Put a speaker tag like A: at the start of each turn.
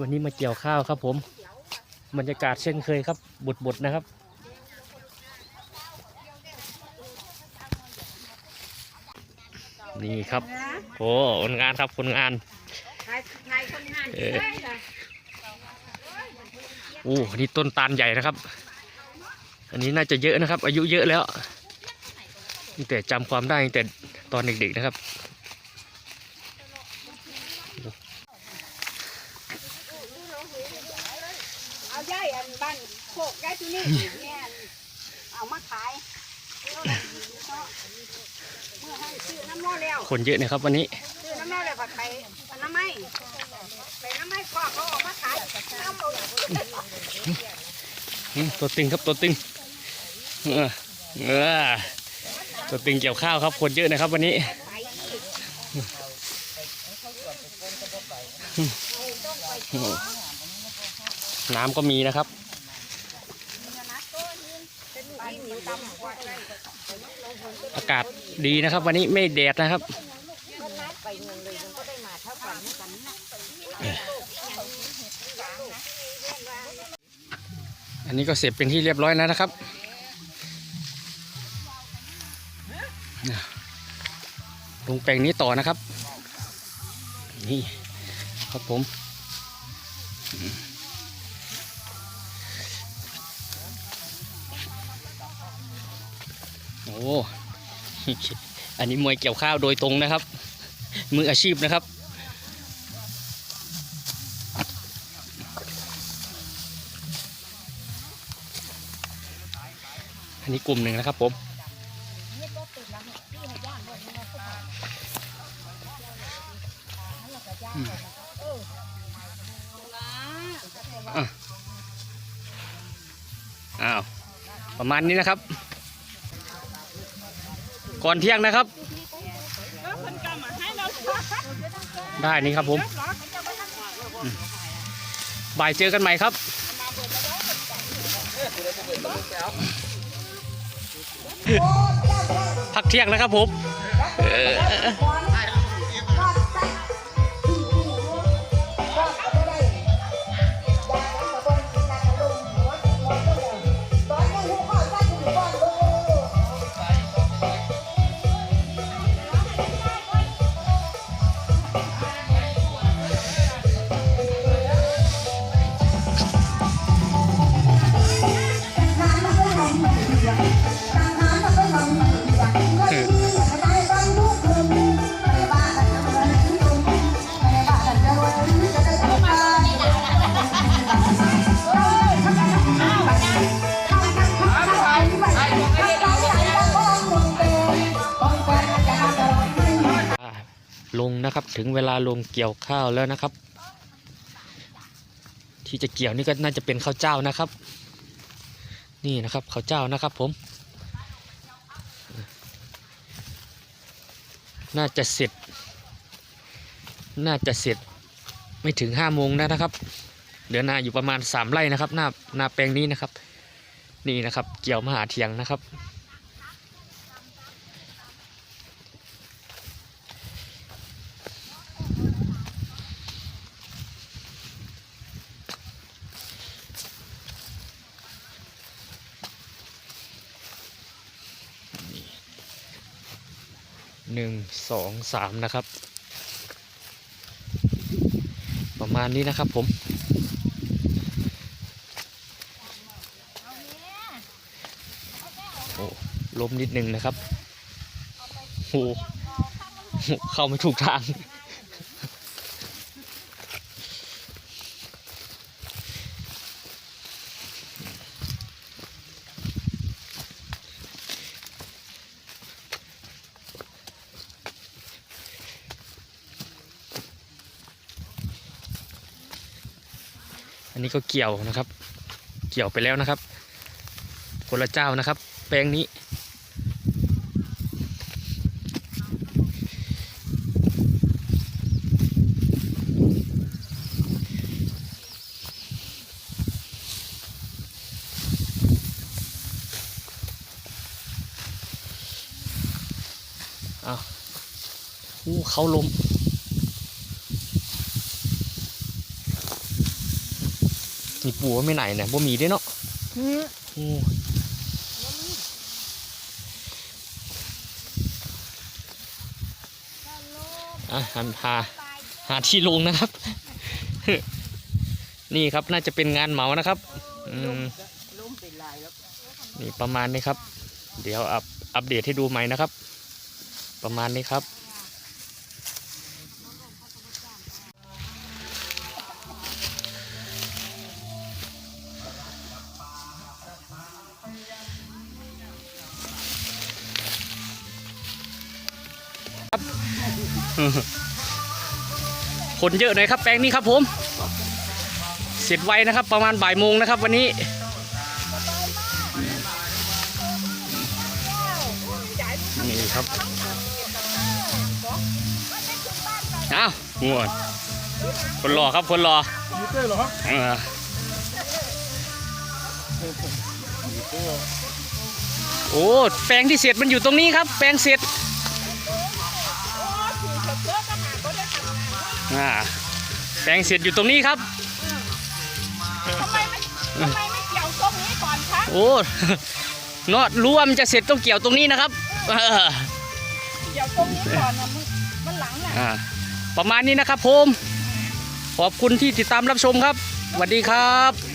A: วันนี้มาเกี่ยวข้าวครับ ผมบรรยากาศเช่นเคยครับบุดบุดๆนะครับ นี่ครับโอ้ผลงานครับผลงาน
B: ถ่ายถ่ายคนงาน
A: เออ
B: ได้เลย
A: โอ้นี่ต้นตาลใหญ่นะครับ อันนี้น่าจะเยอะนะครับ อายุเยอะแล้วตั้งแต่จำความได้ตั้งแต่ตอนเด็กๆนะครับ
B: เอาย่ายอันบ้านโคกย่ายที่นี่ เนี่ยเอามาขายเมื่อให้ซื้อน้ำมอแล้ว
A: คนเยอะนะครับวันนี้
B: ซื้อน้ำมอแล้วผัดไปอันน้ำไม้ไปน้ำไม้ควักเขาออกมาขายน้ำเอา
A: อืมตัวตึงครับตัวตึงเออเออตัวตึงเกี่ยวข้าวครับ คนเยอะนะครับวันนี้น้ำก็มีนะครับ
B: ไปหนีตำกว่าได้
A: อากาศดีนะครับ วันนี้ไม่แดดนะครับอันนี้ก็เสร็จเป็นที่เรียบร้อยแล้วนะครับ ลงแปลงนี้ต่อนะครับ นี่ครับผม โอ้อันนี้มวยเกี่ยวข้าวโดยตรงนะครับ มืออาชีพนะครับ อันนี้กลุ่มหนึ่งนะครับผมอ้าว ประมาณนี้นะครับ ก่อนเที่ยงนะครับ ได้นี่ครับผม บ่ายเจอกันใหม่ครับ พักเที่ยงนะครับผม นะครับ ถึงเวลาลงเกี่ยวข้าวแล้วนะครับ ที่จะเกี่ยวนี่ก็น่าจะเป็นข้าวเจ้านะครับ นี่นะครับข้าวเจ้านะครับ ผม น่าจะเสร็จ น่าจะเสร็จไม่ถึงห้าโมงนะครับเหลือนาอยู่ประมาณสามไร่นะครับ หน้าหน้าแปลงนี้นะครับ นี่นะครับ เกี่ยวมหาเทียงนะครับ หนึ่งสองสามนะครับ ประมาณนี้นะครับผมโอ้ล้มนิดนึงนะครับโอ้เข้าไม่ถูกทาง อันนี้ก็เกี่ยวนะครับ เกี่ยวไปแล้วนะครับคนละเจ้านะครับ แปลงนี้ เอาอู้เขาลม นี่ปูว่าไม่ไหนเนี่ยบ่มีเด้เนาะโอ้อะหันหาหาที่ลงนะครับ นี่ครับน่าจะเป็นงานเหมานะครับอืม
B: ล้มเป็นลายแล้ว
A: นี่ประมาณนี้ครับ เดี๋ยวอัปอัปเดตให้ดูใหม่นะครับ ประมาณนี้ครับ คนเยอะหน่อยครับแปลงนี้ครับผม เสร็จไวนะครับ ประมาณบ่ายโมงนะครับ วันนี้นี่ครับอ้าวงวดคนรอครับคนรอ
C: ยูเตอร์เหรอ
A: เออโอ้แปลงที่เสร็จมันอยู่ตรงนี้ครับ แปลงเสร็จ อ่าแปลงเสร็จอยู่ตรงนี้ครับ
B: ทำไมไม่ทำไมไม่เกี่ยวตรงนี้ก่อนคะ
A: โอ้เนาะรู้ว่ามันจะเสร็จต้องเกี่ยวตรงนี้นะครับเออ
B: เกี่ยวตรงนี้ก่อนนะมันมันหลังน่ะ
A: อ่าประมาณนี้นะครับผม ขอบคุณที่ติดตามรับชมครับสวัสดีครับ